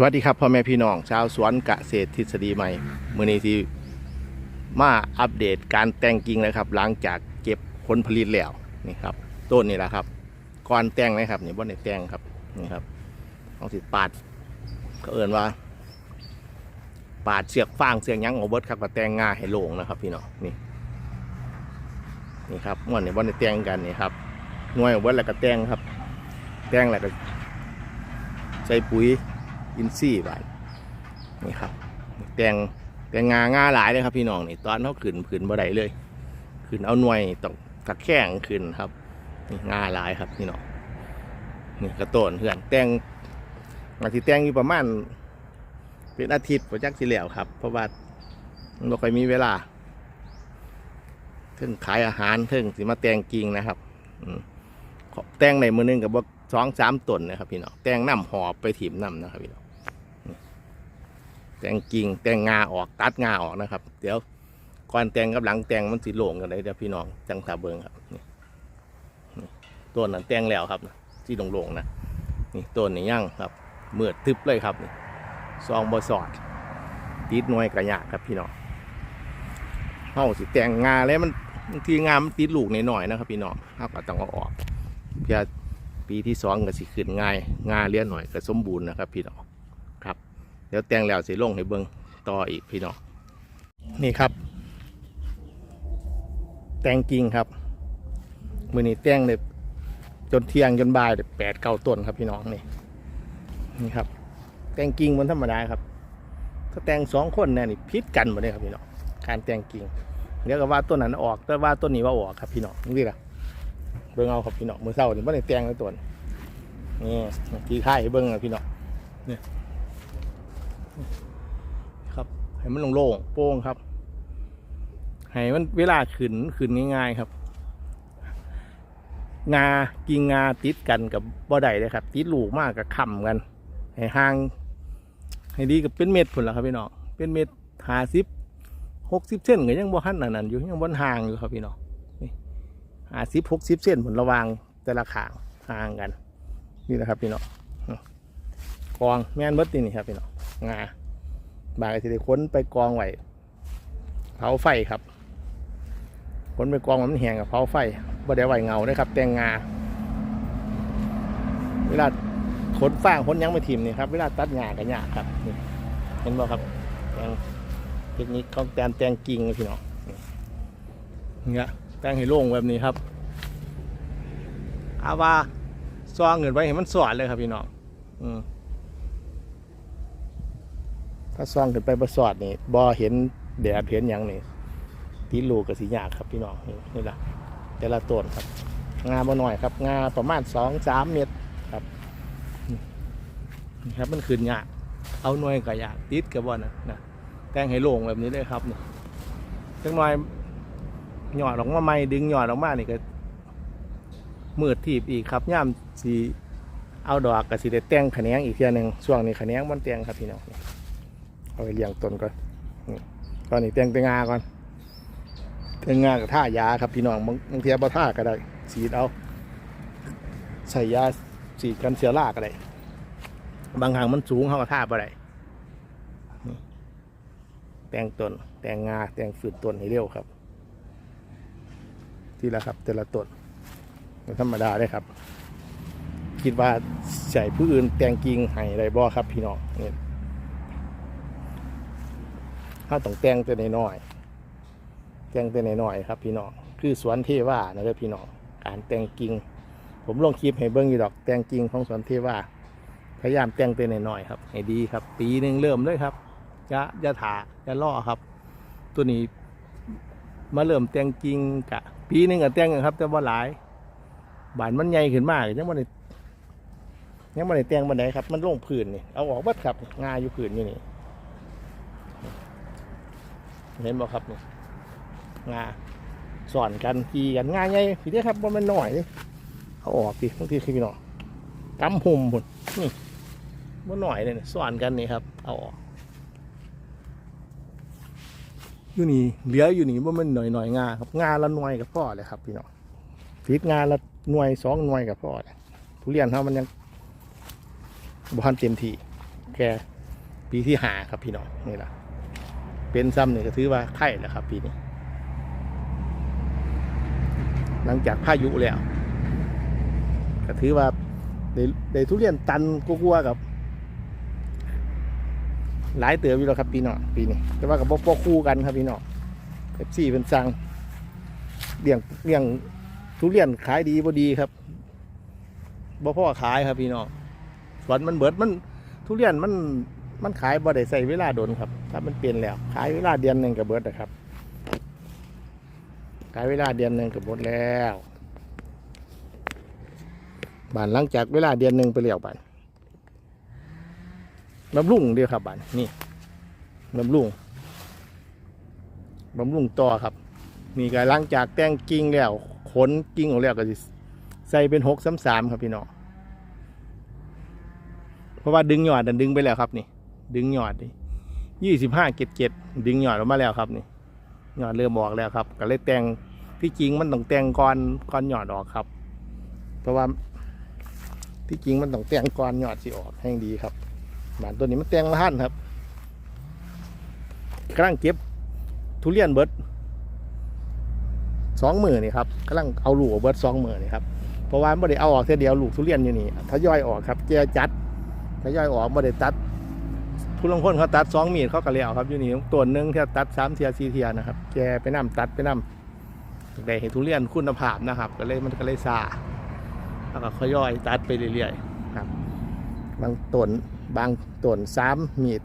สวัสดีครับพ่อแม่พี่น้องชาวสวนเกษตรทฤษฎีใหม่มือนี้ที่มาอัปเดตการแต่งกิ่งนะครับ หลังจากเก็บผลผลิตแล้วนี่ครับต้นนี่แหละครับก่อนแต่งนะครับนี่บนในแต่งครับนี่ครับต้องสิปาดเขาเอื่นว่า ปาดเสือกฟางเสือกยั้งเอเบิดครับก็แต่งง่ายให้โล่งนะครับพี่น้องนี่นี่ครับม่วนนี่บนในแต่งกันนี่ครับหน่วยเอเบิดแล้วก็แต่งครับ แต่งแล้วก็ใส่ปุ๋ย อินซี่บาดนี่ครับแตงแตงงางาหลายเลยครับพี่น้องนี่ตอนเขาขึ้นขึ้นบ่ได้เลยขึ้นเอาหน่วยต้องตะแคงขึ้นครับนี่งาหลายครับพี่น้องนี่กระโต้นเพื่อนแตงอาทิตย์แตงอยู่ประมาณเป็นอาทิตย์ประจักสิแล้วครับ เพราะว่ามันบ่ค่อยมีเวลาเพิ่งขายอาหารเพิ่งสิมาแตงกิ่งนะครับอแตงในมือหนึงกับบ่าสองสามตนนะครับพี่น้องแตงน้ำหอบไปถีบน้ำนะครับพี่น้องนี่ แตงกิ่งแตงงาออกตัดงาออกนะครับ เดี๋ยวก่อนแตงกับหลังแตงมันสีโล่งกันเลยเดี๋ยวพี่น้องจังตาเบิงครับนี่ต้นนั้นแตงแล้วครับที่โล่งๆนะนี่ต้นนี้ยั่งครับเมือดทึบเลยครับนี่ซองบอสอดติดหน่วยกระยากครับพี่น้องเฮาสิแตงงาแล้วมันบางทีงามติดลูกหน่อยๆนะครับ พี่น้องเฮาก็ต้องเอาออกเพื่อปีที่สองก็สิขึ้นง่ายงาเลี้ยนหน่อยก็สมบูรณ์นะครับ พี่น้อง เดี๋ยวแต่งแล้วสิลงให้เบิ้งต่ออีกพี่น้องนี่ครับ แต่งกิ่งครับมือนี้แต่งเลยจนเที่ยงจนบ่ายแปดเก้าต้นครับพี่น้องนี่นี่ครับ แต่งกิ่งมันธรรมดาครับ ถ้าแต่งสองคนเนี่ยนี่พิษกันหมดเลยครับพี่น้องการแต่งกิ่งเดี๋ยวก็ว่าต้นนั้นออกแต่ว่าต้นนี้ว่าออกครับพี่น้องนี่ละเบิ่งเอาครับพี่น้องมือเศร้านี่บ่ได้แต่งเลยตัวนี้นี่กี่ค่ายให้เบิ่งอะพี่น้องนี่ ครับ ให้มันโล่งๆโป้งครับ ให้มันเวลาขึ้นขึ้นง่ายๆครับ งากิ่งงาติดกันกับบ่ได้เลยครับ ติดลูกมากกับค่ำกัน ให้ห่าง ให้ดีกับเป็นเม็ดผลละครับพี่น้องเป็นเม็ดหาสิบหกสิบเส้นก็ยังบ่หันนนั้นอยู่ยังบนห่างอยู่ครับพี่น้องหาสิบหกสิบเส้นผลระวางแต่ละขางห่างกัน นี่นะครับพี่น้องกองแม่นเบิดนี่นี่ครับพี่น้องงา บางทีได้ค้นไปกองไว้เผาไฟครับค้นไปกองมันแห้งกับเผาไฟบ่ได้ไหวเงานะครับ แตงงาเวลาขนฟางขนยังไม่ทิมนี่ครับเวลาตัดงากันยากครับเห็นบ่ครับแตงเทคนิคของแตนแตงกิ่งพี่น้องเนี่ยแตงให้โล่งแบบนี้ครับอาว่าซองเงินไว้ให้มันสอดเลยครับพี่น้องอืม ถ้าซองขึ้นไปประสอดนี่บ่เห็นแดดเห็นหยังนี่ตีลูกกับสีหยากครับพี่น้องนี่นี่ละแต่ละต้นครับ งาบ่หน่อยครับ งาประมาณสองสามเมตรครับนี่ครับมันขึ้นยากเอาหน่วยกับยากติดกับบ่นะนะแต่งให้โล่งแบบนี้เลยครับนี่จังหน่อยหยอดออกมาไม่ดึงหยอดออกมานี่ก็มืดทีบอีกครับย่ำสีเอาดอกกับสีได้แต่งขะแขนงอีกเทียหนึ่งช่วงนี้แขนงมันแต่งครับพี่น้อง เอาไปเลี้ยงต้นก่อนตอนนี้แต่งแตงาก่อนแตงากับท่ายาครับพี่น้องบางบางทีบ่ท่าก็ได้สีดเอา ใส่ยาสีดกันเสียราก็ได้บางครั้งมันสูงเขาก็ท่าบ่ได้แต่งต้นแต่งงาแต่งฝืดต้นให้เร็วครับ ที่ละครับ แต่ละต้นธรรมดาเลยครับ คิดว่าใส่ผู้อื่นแต่งกิ่งให้ไรบ่ครับพี่น้องเนี่ย ถ้าต้องแต่งแต่น้อยๆแต่งแต่น้อยๆครับพี่น้องคือสวนเทว่านะครับพี่น้องการแต่งกิ่งผมลงคลิปให้เบิ้งอยู่ดอกแต่งกิ่งของสวนเทว่าพยายามแต่งแต่น้อยๆครับให้ดีครับ ปีหนึ่งเริ่มเลยครับจะจะถาจะล่อครับ ตัวนี้มาเริ่มแต่งกิ่งกะ ปีหนึ่งก็แต่งครับ แต่ว่าหลายบานมันใหญ่ขึ้นมากยังมันยังมันได้แต่งบันไดครับ มันลงพื้นนี่เอาออกบัดครับงาอยู่พื้นอยู่นี่ เห็นบ่ครับนี่งาสอนกันกีกันงาใหญ่พี่เด้ครับว่ามันหน่อยนี่เอาออกดิบางทีคือพี่น้องกำหุ่มหมดนี่มันหน่อยเลยนี่สอนกันนี่ครับ เอาออกอยู่นี่เหลืออยู่นี่ว่ามันหน่อยหน่อยงาครับงาละหน่วยกับพ่อเลยครับพี่น้องฟีดงาละหน่วยสองหน่วยกับพ่อเลยทุเรียนเขามันยังบานเต็มที่แก่ปีที่หาครับพี่น้องนี่แหละ เป็นซ้ำนี่ก็ถือว่าไข่แล้วครับปีนี้ หลังจากพายุแล้วก็ถือว่าได้ได้ทุเรียนตันกลัวๆกับ หลายเติบอยู่แล้วครับพี่น้อปีนี้แต่ว่ากับพวกคู่กันครับพี่น้อเอฟซีเป็นสั่งเลี้ยงเลี้ยงทุเรียนขายดีบ่ดีครับบ่พ่อขายครับพี่น้องสวนมันเบิดมันทุเรียนมัน มันขายบ่ได้ใส่เวลาโดนครับ ถ้ามันเปลี่ยนแล้ว ขายเวลาเดือนหนึ่งกับเบิร์ดนะครับ ขายเวลาเดือนหนึ่งกับหมดแล้วบานหลังจากเวลาเดือนหนึ่งไปแล้วบานบำรุงเดียวครับบานนี่บำรุงบำรุงต่อครับนี่ก็หลังจากแต่งกิ่งแล้วขนกิ่งออกแล้วก็ใส่เป็นหกสามสามครับพี่น้องเพราะว่าดึงหยอดดันดึงไปแล้วครับนี่ ดึงหยอดนี่ยี่สิบห้าเกตเกตดึงหยอดออกมาแล้วครับนี่หยอดเริ่มออกแล้วครับ ก็เลยแต่งที่จริงมันต้องแต่งก่อนก่อนหยอดออกครับ เพราะว่าที่จริงมันต้องแต่งก่อนหยอดสิออกแห่งดีครับบานตัวนี้มันแต่งละหันครับกำลังเก็บทุเรียนเบิร์ดสองมือนี่ครับกำลังเอาลูกเบิร์ดสองมือนี่ครับเพราะว่าไม่ได้เอาออกแค่เดียวลูกทุเรียนอยู่นี่ทยอยออกครับแกจัดทยอยออกไม่ได้ตัด ผู้ลงคนเขาตัดสองมีดเขาก็เลยเอาครับอยู่นี่ตัวหนึ่งที่ตัดสามเทียสี่เทียนะครับแกไปนํตัดไปนํได้เห็นทุเรียนคุณภาพนะครับ ก็เลยมันก็เลยซาแล้วก็ค่อยย่อยตัดไปเรื่อยๆครับ บางต้นบางต้นสามมีด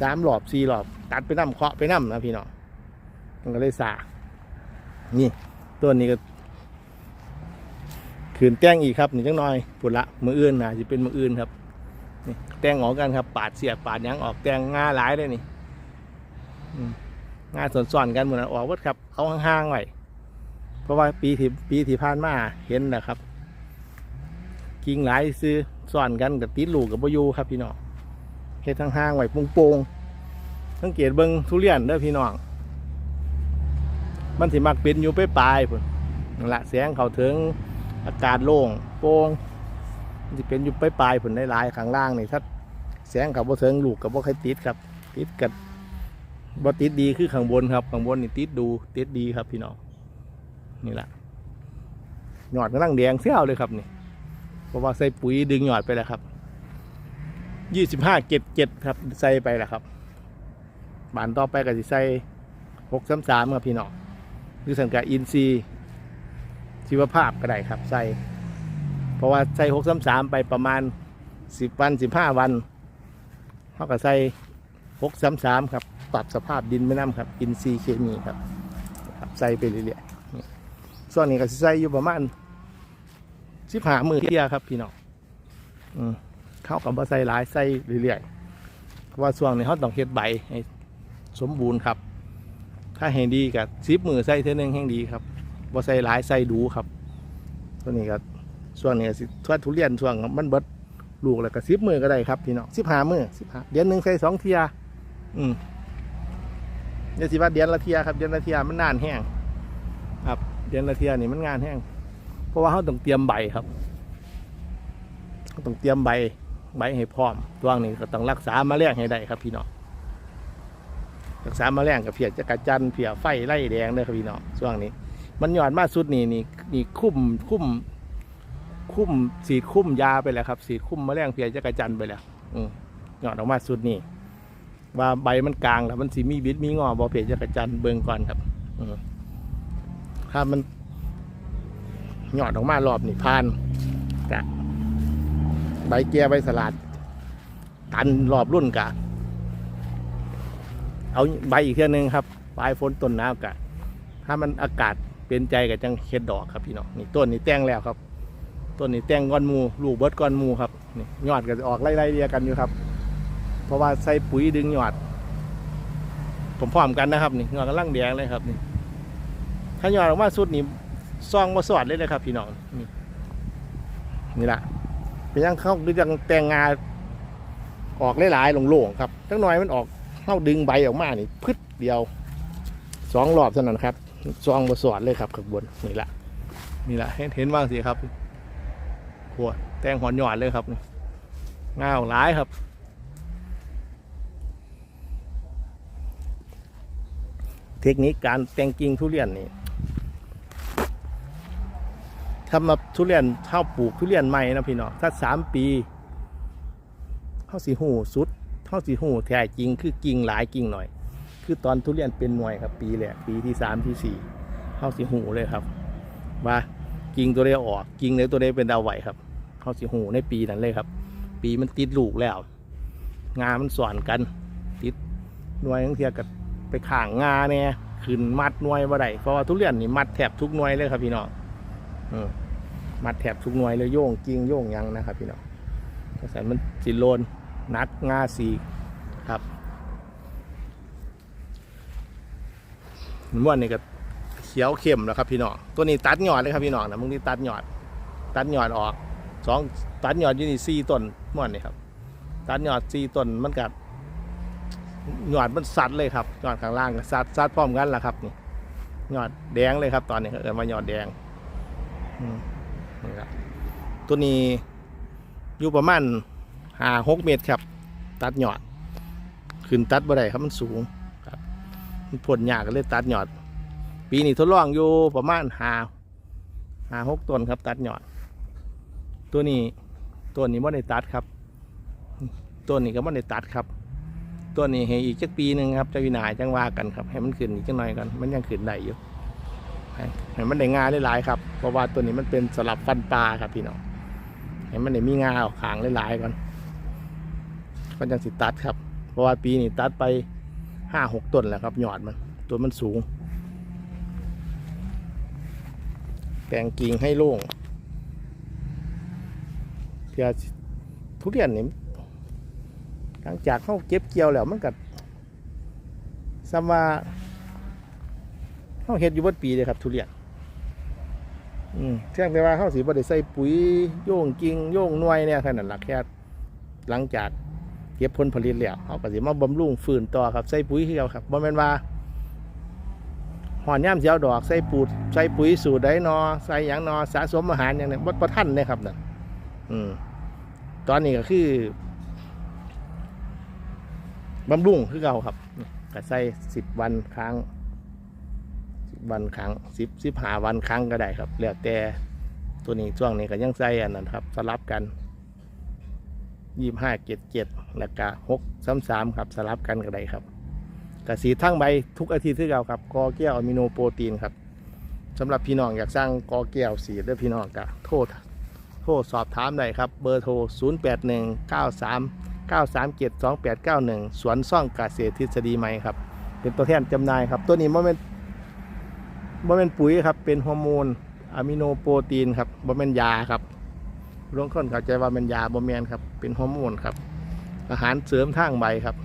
สามหลอบสี่หลอบ ตัดไปนํเคาะไปนํนะพี่น้องมันก็เลยซานี่ต้นนี้ก็ขืนแต้งอีกครับนี่จังน้อยปุดละมืออื่นนะจะเป็นมืออื่นครับ นี่แตงออกกันครับ ปาดเสียดปาดยังออกแตงง่าหลายเลยนี่อืมงาส่อนกันเหมือนออกวัดครับ เอาห่างๆไว้เพราะว่าปีที่ปีที่ผ่านมาเห็นนะครับ กิ่งหลายซื้อซ่อนกันกับติดลูกกับบยูครับพี่น้องเฮ็ดห่างๆไว้โป่งๆสังเกตเบิ้งทุเรียนเด้อพี่น้องมันสิมักเป็นอยู่ไปปลายๆพุ่นละแสงเขาถึงอากาศโล่งโปร่ง จะเป็นอยู่ปลายๆผลได้ลายๆข้างล่างนี่ถ้าแสงกับบ่เทิงลูกกับบ่ใครติดครับ ติดกับบ่ติดดีคือข้างบนครับข้างบนนี่ติดดูติดดีครับพี่น้องนี่แหละหยอดกำลังแดงเสี้ยวเลยครับนี่เพราะว่าใส่ปุ๋ยดึงหยอดไปแล้วครับยี่สิบห้าเจ็ดเจ็ดครับใส่ไปแล้วครับบานต่อไปก็จะใส่หกสามสามครับพี่น้องหรือสังกัดอินซีชีวภาพก็ได้ครับใส่ เพราะว่าใส่หกสามสามไปประมาณสิบวันสิบห้าวันเท่ากับใส่หกสามสามครับปรับสภาพดินไม่น้ำครับอินทรีย์เคมีครับครับใส่ไปเรื่อยๆส่วนนี้ก็ใส่อยู่ประมาณสิบห้ามือเทียครับพี่น้องเข้ากับว่าใส่หลายใส่เรื่อยๆเพราะว่าส่วนนี้เขาต้องเฮ็ดใบให้สมบูรณ์ครับ ถ้าให้ดีกับสิบมือใส่เท่านึงแห่งดีครับว่าใส่หลายใส่ดูครับ ตัวนี้ก็ ช่วงนี้ก็สิทวดทุเรียนช่วงมันเบิดลูกแล้วก็สิบมือก็ได้ครับพี่น้องสิบห้ามือสิบห้าเดือนหนึ่งใส่สองเทีย อืมเดี๋ยวสิว่าเดือนละเทียครับเดือนละเทียมันนานแห้งครับ เดือนละเทียนี่มันงานแห้งเพราะว่าเขาต้องเตรียมใบครับเขาต้องเตรียมใบใบให้พร้อมช่วงนี้ก็ต้องรักษามาแรงให้ได้ครับพี่น้องรักษามาแรงกับเพียจักรจันทร์เพียไฟไล่แดงเลยครับพี่น้องช่วงนี้ มันหย่อนมาสุดนี่นี่นี่คุ้มคุ้ม คุ้มสีดคุ้มยาไปแล้วครับ สีดคุ้มมะแมลงเพียจักรจันไปแล้วอืมหยอดออกมาสุดนี่ว่าใบมันกลางแล้วมันสีมีบิดมีงอบอเพียจักรจันเบิ่งก่อนครับอืถ้ามันหยอดออกมารอบนี่พานกะใบเกียร์ใบสลัด ตันรอบรุ่นกะ เอาใบอีกเท่านึงครับปลายฝนต้นหน้าวกะ ถ้ามันอากาศเป็นใจกับจังเฮ็ดดอกครับพี่น้องนี่ต้นนี้แต่งแล้วครับ ต้นนี้แต่งก้อนมูลูกเบิดก้อนมูครับนี่ยอดก็จะออกไล่ๆเรียกันอยู่ครับ เพราะว่าใส่ปุ๋ยดึงยอด ผมพร้อมกันนะครับนี่ยอดกำลังแดงเลยครับนี่ถ้ายอดออกมาสุดนี่ซองมาสอดเลยเลยครับพี่น้องนี่นี่ละเป็นยังเข้าคือยังแต่งงาออกหลายๆโล่งๆครับทั้งหน่อยมันออกเข้าดึงใบออกมานี่พึดเดียวสองรอบเท่านั้นครับซองมาสอดเลยครับข้างบนนี่ละนี่ละเห็นเห็นว่างสิครับัวแตงหอนหยอดเลยครับง่าขอร้ายครับ เทคนิคการแตงกิ่งทุเรียนนี่ทำมาทุเรียนเท่าปลูกทุเรียนใหม่นะพี่น้องถ้าสามปีเท่าสีหูสุดเท่าสีหูแท้จริงคือกิ่งหลายกิ่งหน่อย คือตอนทุเรียนเป็นหน่วยครับ ปีแหละปีที่สามที่สี่เท่าสีหูเลยครับว่ากิ่งตัวเดียวออกกิ่งเดียวตัวเดียวเป็นดาวไหวครับ เท่าสีหูในปีนั้นเลยครับ ปีมันติดลูกแล้ว งา มันสอนกัน ติดหน่วยทั้งเทียกับไปข่างงาเนี่ยขึ้นมัดหน่วยบ่ได้เพราะว่าทุเรียนนี่มัดแถบทุกหน่วยเลยครับพี่น้องอมัดแถบทุกหน่วยเลยโย่งกิ่งโย่งยังนะครับ พี่น้องเพระฉะนั้นมันสิโลนนัดงาสีครับม้วนนี่ก็เขียวเข้มแล้วครับพี่น้องตัวนี้ตัดหยอดเลยครับพี่น้องนะมึงนี่ตัดหยอด ตัดหยอดออก สองตัดหยอดอยู่นี่สี่ต้นม้วนนี่ครับ ตัดหยอดสี่ต้นมันกัดหยอดมันสัดเลยครับหยอดข้างล่างก็สัดสัดพร้อมกันแหละครับนี่หยอดแดงเลยครับ ตอนนี้เออมาหยอดแดงนี่ครับตัวนี้อยู่ประมาณห้าหกเมตรครับ ตัดหยอด ขึ้นตัดบ่ได้ครับมันสูงครับมันผลยากก็เลยตัดหยอด ปีนี้ทดลองอยู่ประมาณห้าห้าหกต้นครับ ตัดหยอด ตัวนี้ตัวนี้ไม่ได้ตัดครับ ตัวนี้ก็ไม่ได้ตัดครับ ตัวนี้ให้อีกจักปีหนึ่งครับจะวินาจังว่ากันครับ ให้มันขึ้นอีกจังหน่อยกันมันยังขึ้นได้อยู่ให้ให้มันได้งาหลายๆครับเพราะว่าตัวนี้มันเป็นสลับฟันปลาครับพี่น้องให้มันได้มีงาออกขางหลายๆก่อนก็ยังสิตัดครับ เพราะว่าปีนี้ตัดไปห้าหกต้นแล้วครับยอดมัน ตัวมันสูง แปลงกิ่งให้โล่ง อทุเรียนนี่หลังจากเขาเก็บเกี่ยวแล้วมันกัดสำว่าเขาเฮ็ดอยู่บดปีเลยครับ ทุเรียนอืมเพียงแต่ว่าเขาสีบ่ได้ใส่ปุ๋ยโย่งกิ่งโย่งหน่วยเนี่ยแค่นั้นละแค่หลังจากเก็บผลผลิตแล้วเขาก็สิมาบำรุงฟื้นต่อครับใส่ปุ๋ยเก่าครับบ่แม่นว่าหอนย่ามเสียวดอกใส่ปูดใส่ปุ๋ยสูตรใดนอใส่หยังนอสะสมอาหารอย่างนี้บ่บ่ทันเลยครับนั่นอืม ตอนนี้ก็คือบำรุงคือเก่าครับก็ใส่สิบวันครั้งวันครั้งสิบสิบหาวันครั้งก็ได้ครับ แล้วแต่ตัวนี้ช่วงนี้ก็ยังใส่อันนั้นครับ สลับกันยี่ห้าเจ็ดเจ็ดแล้วก็หกสามสามครับ สลับกันก็ได้ครับกระสีทั้งใบทุกอาทิตย์ที่เราครับกอแก้วอะมิโนโปรตีนครับสำหรับพี่น้องอยากสร้างกอแก้วสีด้วยพี่น้องก็โทษ โทษสอบถามได้ครับ เบอร์โทร 0 8 1 9 3 9 3 7 2 8 9 1 สวนซ่องกาเกษตรทฤษฎีใหม่ครับ เป็นตัวแทนจำหน่ายครับ ตัวนี้มันเป็นบ่เป็นปุ๋ยครับ เป็นฮอร์โมนอะมิโนโปรตีนครับบ่เป็นยาครับบางคนเข้าใจว่าเป็นยาบ่แมนครับ เป็นฮอร์โมนครับ อาหารเสริมทางใบครับ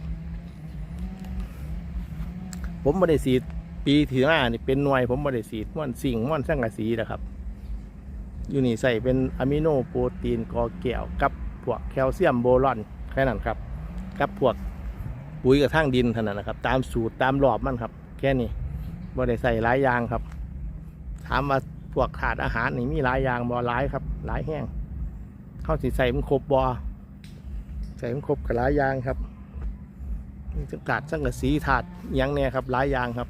ผมบ่ได้สีดปีที่ห้านี่เป็นหน่วย ผมบ่ได้สีดม่วนสิ่งม่วนสังกะสีนะครับ อยู่นี่ใส่เป็นอะมิโนโปรตีนกอแก้วกับพวกแคลเซียมโบรอนแค่นั้นครับ กับพวกปุ๋ยกับทางดินเท่านั้นนะครับ ตามสูตรตามรอบมันครับ แค่นี้บ่ได้ใส่หลายอย่างครับ ถามว่าพวกขาดอาหารนี่มีหลายอย่างบ่หลายครับ หลายแห้งเข้าสิใส่มันครบบ่ใส่มันครบกับหลายอย่างครับมีถาดสังกะสีถาดยังเนี่ยครับหลายอย่างครับ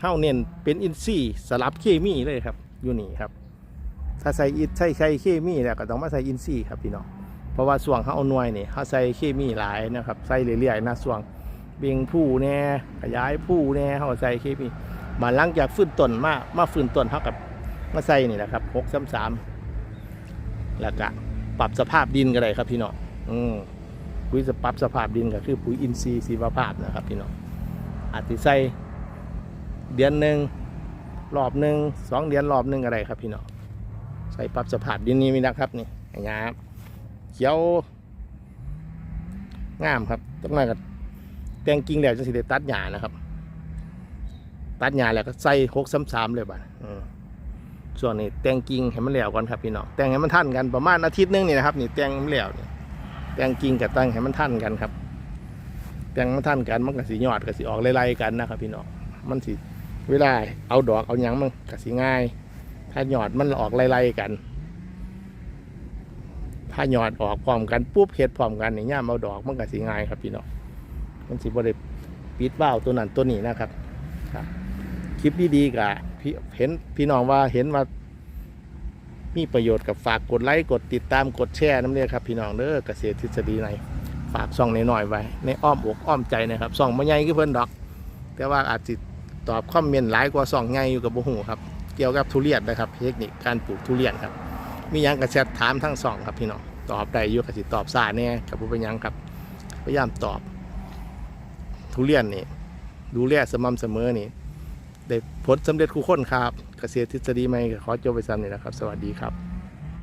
เข้าเน้นเป็นอินทรีย์สลับเคมีเลยครับ อยู่นี่ครับ ถ้าใส่อินใส่ใส่เคมีแล้วก็ต้องมาใส่อินทรีย์ครับพี่น้องเพราะว่าส่วงเขาเอาหน่วยนี่เขาใส่เคมีหลายนะครับใส่เรื่อยๆนะส่วงเบ่งผู้แน่ขยายผู้แน่เขาใส่เคมีมาหลังจากฟื้นต้นมามาฟื้นต้นเท่ากับมาใส่นี่แหละครับหกสามสามแล้วก็ปรับสภาพดินก็ได้ครับพี่น้องอืมปุ๋ยจะปรับสภาพดินก็คือปุ๋ยอินทรีย์ชีวภาพนะครับพี่น้องอาจจะใส่เดือนหนึ่งรอบหนึ่งสองเดือนรอบหนึ่งก็ได้ครับพี่น้อง ใส่ปรับสภาพดินนี้มีนะครับนี่อย่างเงี้ยครับเขียวงามครับต้องมากับแตงกิ่งแล้วจะสิได้ตัดหญ้านะครับ ตัดหญ้าแล้วก็ใส่หกซ้ำๆเลยบ่ะส่วนนี้แตงกิ่งให้มันแล้วก่อนครับพี่น้องแตงให้มันทันกันประมาณอาทิตย์นึงนี่นะครับนี่แตงมันแล้วนี่แตงกิ่งกับแตงให้มันทันกันครับแตงมันทันกันมันก็สิยอดก็สิออกไล่ๆกันนะครับพี่น้องมันสิเวลาเอาดอกเอาหยังมันก็สิง่าย ถ้าหยอดมันออกไล่ๆกัน ถ้าหยอดออกพร้อมกันปุ๊บเห็ดพร้อมกันนี่ย่ามเอาดอกมันก็สิง่ายครับพี่น้องมันสิบริปิดว่าวตัวนั้นตัวนี้นะครับ คลิปดีๆกับพี่เห็นพี่น้องว่าเห็นว่ามีประโยชน์กับฝากกดไลค์กดติดตามกดแชร์น้ำเนี่ยครับพี่น้องเด้อเกษตรทฤษฎีในฝากซ่องน้อยๆไว้ ในอ้อมอกอ้อมใจนะครับซ่องมาใหญ่คือเพิ่นดอก แต่ว่าอาจจะตอบคอมเมนต์หลายกว่าซ่องใหญ่อยู่กับบุหูครับ เกี่ยวกับทุเรียนนะครับเทคนิคการปลูกทุเรียนครับ มียังกระแชทถามทั้งสองครับพี่น้องตอบได้ยุ่กสิตอบซาเนี่ยกับผู้เป็นยังครับพยายามตอบ ทุเรียนนี่ดูแลสม่ำเสมอนี่ได้ผลสำเร็จคู่คนครับ เกษตรทฤษฎีใหม่ขอจบไปซ้ำนี่นะครับ สวัสดีครับ